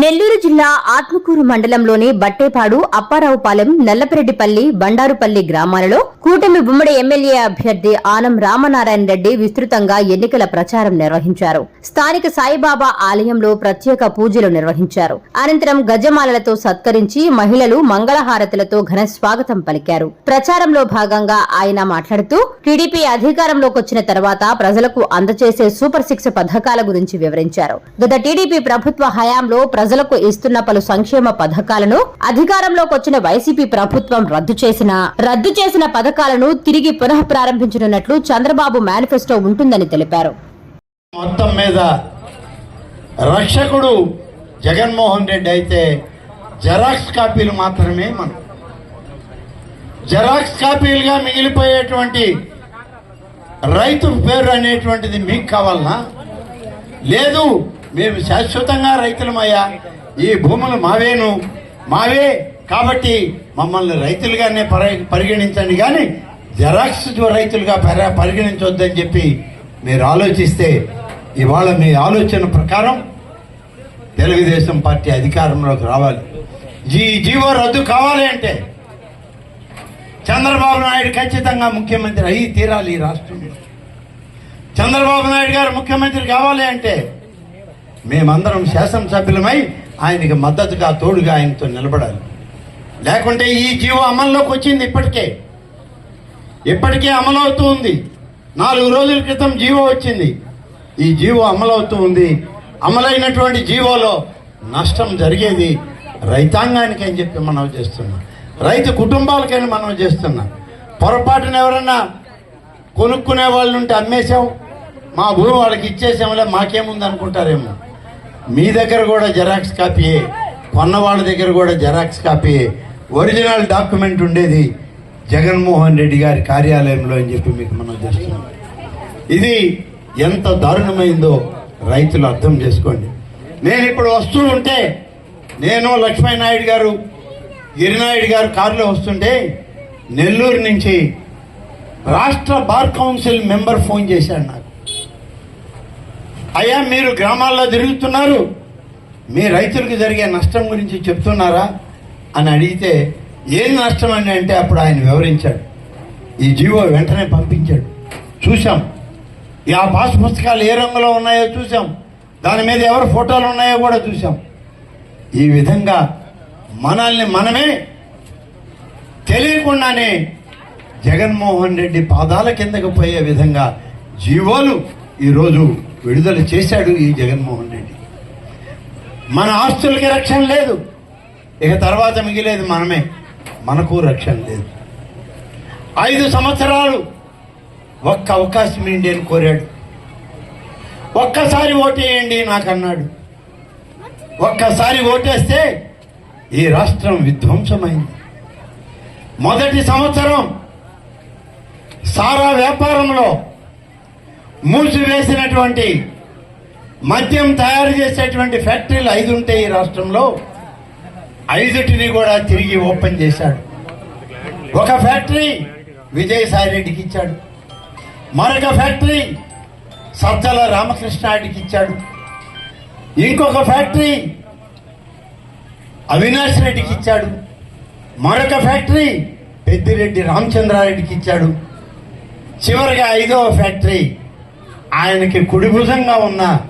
నెల్లూరు జిల్లా ఆత్మకూరు మండలంలోని బట్టేపాడు అప్పారావుపాలెం నల్లపెరెడ్డిపల్లి బండారుపల్లి గ్రామాలలో కూటమి ఉమ్మడి ఎమ్మెల్యే అభ్యర్థి ఆనం రామనారాయణ రెడ్డి విస్తృతంగా ఎన్నికల ప్రచారం నిర్వహించారు. స్థానిక సాయిబాబా ఆలయంలో ప్రత్యేక పూజలు నిర్వహించారు. అనంతరం గజమాలలతో సత్కరించి మహిళలు మంగళహారతులతో ఘన స్వాగతం పలికారు. ప్రచారంలో భాగంగా ఆయన మాట్లాడుతూ టీడీపీ అధికారంలోకి వచ్చిన తర్వాత ప్రజలకు అందజేసే సూపర్ సిక్స్ పథకాల గురించి వివరించారు. గత టీడీపీ ప్రభుత్వ హయాంలో ప్రజలకు ఇస్తున్న పలు సంక్షేమ పథకాలను అధికారంలోకి వచ్చిన వైసీపీ ప్రభుత్వం రద్దు చేసిన. రద్దు చేసిన పథకాలను తిరిగి పునః ప్రారంభించనున్నట్లు చంద్రబాబు మేనిఫెస్టో ఉంటుందని తెలిపారు. మొత్తం మీద రక్షకుడు జగన్మోహన్ రెడ్డి అయితే జెరాక్స్ కాపీలు మాత్రమే మనం. జెరాక్స్ కాపీలుగా మిగిలిపోయేటువంటి రైతు పేరు అనేటువంటిది మీకు కావాలనా? లేదు మేము శాశ్వతంగా రైతులమయ్యా. ఈ భూములు మావేను. మావే కాబట్టి మమ్మల్ని రైతులుగానే పరి- పరిగణించండి కానీ జెరాక్స్ రైతులుగా పరిగణించొద్దని చెప్పి మీరు ఆలోచిస్తే ఇవాళ మీ ఆలోచన ప్రకారం తెలుగుదేశం పార్టీ అధికారంలోకి రావాలి. ఈ జీవో రద్దు కావాలి అంటే చంద్రబాబు నాయుడు ఖచ్చితంగా ముఖ్యమంత్రి అయి తీరాలి ఈ రాష్ట్రంలో. చంద్రబాబు నాయుడు గారు ముఖ్యమంత్రి కావాలి అంటే మేమందరం శాసనసభ్యులమై ఆయనకి మద్దతుగా తోడుగా ఆయనతో నిలబడాలి. లేకుంటే ఈ జీవో అమల్లోకి వచ్చింది ఇప్పటికే. ఇప్పటికే అమలవుతూ ఉంది. నాలుగు రోజుల క్రితం జీవో వచ్చింది. ఈ జీవో అమలవుతూ ఉంది. అమలైనటువంటి జీవోలో నష్టం జరిగేది రైతాంగానికి అని చెప్పి మనం చేస్తున్నాం. రైతు కుటుంబాలకని మనం చేస్తున్నాం. పొరపాటున ఎవరన్నా కొనుక్కునే వాళ్ళు ఉంటే అమ్మేశాం మా భూమి వాళ్ళకి ఇచ్చేసాంలే మాకేముంది అనుకుంటారేమో మీ దగ్గర కూడా జెరాక్స్ కాపీయే కొన్న వాళ్ళ దగ్గర కూడా జెరాక్స్ కాపీయే ఒరిజినల్ డాక్యుమెంట్ ఉండేది జగన్మోహన్ రెడ్డి గారి కార్యాలయంలో అని చెప్పి మీకు మనం చేస్తున్నాం ఇది ఎంత దారుణమైందో రైతులు అర్థం చేసుకోండి. నేను ఇప్పుడు వస్తూ ఉంటే నేను లక్ష్మీనాయుడు గారు గిరినాయుడు గారు కారులో వస్తుంటే నెల్లూరు నుంచి రాష్ట్ర బార్ కౌన్సిల్ మెంబర్ ఫోన్ చేశాడు నాకు. అయ్యా మీరు గ్రామాల్లో తిరుగుతున్నారు. మీ రైతులకు జరిగే నష్టం గురించి చెప్తున్నారా అని అడిగితే ఏం నష్టం అని అంటే అప్పుడు ఆయన వివరించాడు. ఈ జీవో వెంటనే పంపించాడు. చూసాం ఆ పాస్ పుస్తకాలు ఏ రంగులో ఉన్నాయో చూసాం దాని మీద ఎవరు ఫోటోలు ఉన్నాయో కూడా చూసాం ఈ విధంగా మనల్ని మనమే తెలియకుండానే జగన్మోహన్ రెడ్డి పాదాల కిందకు పోయే విధంగా జీవోలు ఈరోజు విడుదల చేశాడు ఈ జగన్మోహన్ రెడ్డి. మన ఆస్తులకి రక్షణ లేదు. ఇక తర్వాత మిగిలేదు మనమే. మనకు రక్షణ లేదు. ఐదు సంవత్సరాలు ఒక్క అవకాశం ఏంటి అని కోరాడు. ఒక్కసారి ఓటేయండి నాకు అన్నాడు. ఒక్కసారి ఓటేస్తే ఈ రాష్ట్రం విధ్వంసమైంది. మొదటి సంవత్సరం సారా వ్యాపారంలో మూసివేసినటువంటి మద్యం తయారు చేసేటువంటి ఫ్యాక్టరీలు ఐదు ఉంటాయి ఈ రాష్ట్రంలో. ఐదుటిని కూడా తిరిగి ఓపెన్ చేశాడు. ఒక ఫ్యాక్టరీ విజయసాయి రెడ్డికి ఇచ్చాడు. మరొక ఫ్యాక్టరీ సజ్జల రామకృష్ణారెడ్డికి ఇచ్చాడు. ఇంకొక ఫ్యాక్టరీ అవినాష్ రెడ్డికి ఇచ్చాడు. మరొక ఫ్యాక్టరీ పెద్దిరెడ్డి రామచంద్రారెడ్డికి ఇచ్చాడు. చివరిగా ఐదవ ఫ్యాక్టరీ ఆయనకి కుడిభుజంగా ఉన్న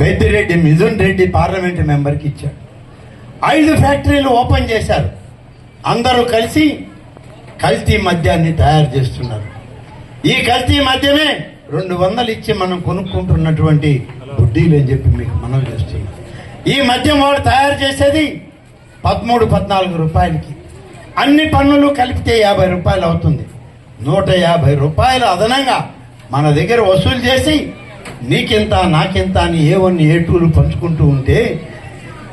పెద్దిరెడ్డి మిథున్ రెడ్డి పార్లమెంట్ మెంబర్కి ఇచ్చాడు. ఐదు ఫ్యాక్టరీలు ఓపెన్ చేశారు. అందరూ కలిసి కల్తీ మద్యాన్ని తయారు చేస్తున్నారు. ఈ కల్తీ మద్యమే రెండు వందలు ఇచ్చి మనం కొనుక్కుంటున్నటువంటి బుడ్డీలు అని చెప్పి మీకు మనం చేస్తున్నాం. ఈ మద్యం వాడు తయారు చేసేది పదమూడు పద్నాలుగు రూపాయలకి. అన్ని పన్నులు కలిపితే యాభై రూపాయలు అవుతుంది. నూట యాభై రూపాయలు అదనంగా మన దగ్గర వసూలు చేసి నీకెంత నాకెంత అని ఏ వన్ ఏ టూలు పంచుకుంటూ ఉంటే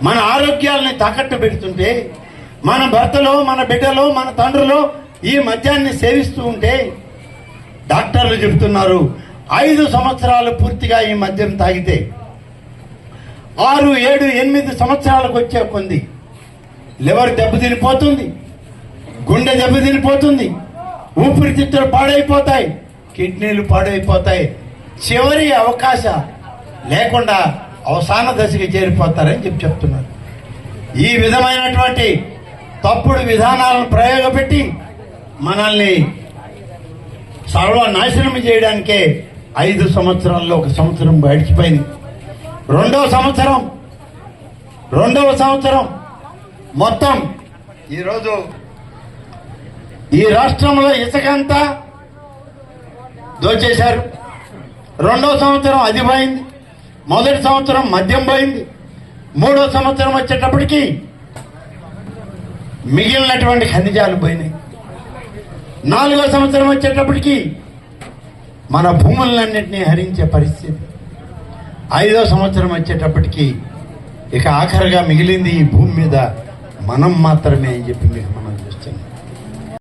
మన ఆరోగ్యాలని తాకట్టు పెడుతుంటే మన భర్తలో మన బిడ్డలో మన తండ్రులో ఈ మద్యాన్ని సేవిస్తూ ఉంటే డాక్టర్లు చెబుతున్నారు ఐదు సంవత్సరాలు పూర్తిగా ఈ మద్యం తాగితే ఆరు ఏడు ఎనిమిది సంవత్సరాలకు వచ్చే కొంది. లివర్ దెబ్బతినిపోతుంది గుండె దెబ్బతినిపోతుంది ఊపిరితిత్తులు పాడైపోతాయి. కిడ్నీలు పాడైపోతాయి. చివరి అవకాశం లేకుండా అవసాన దశకి చేరిపోతారని చెప్పి చెప్తున్నారు. ఈ విధమైనటువంటి తప్పుడు విధానాలను ప్రయోగపెట్టి మనల్ని సర్వనాశనం చేయడానికే ఐదు సంవత్సరాల్లో ఒక సంవత్సరం గడిచిపోయింది. రెండవ సంవత్సరం రెండవ సంవత్సరం మొత్తం ఈరోజు ఈ రాష్ట్రంలో ఇసుకంతా దోచేశారు. రెండో సంవత్సరం అది పోయింది మొదటి సంవత్సరం మద్యం పోయింది. మూడో సంవత్సరం వచ్చేటప్పటికి మిగిలినటువంటి ఖనిజాలు పోయినాయి. నాలుగో సంవత్సరం వచ్చేటప్పటికి మన భూములన్నింటినీ హరించే పరిస్థితి. ఐదో సంవత్సరం వచ్చేటప్పటికి ఇక ఆఖరిగా మిగిలింది ఈ భూమి మీద మనం మాత్రమే అని చెప్పి మీకు మనం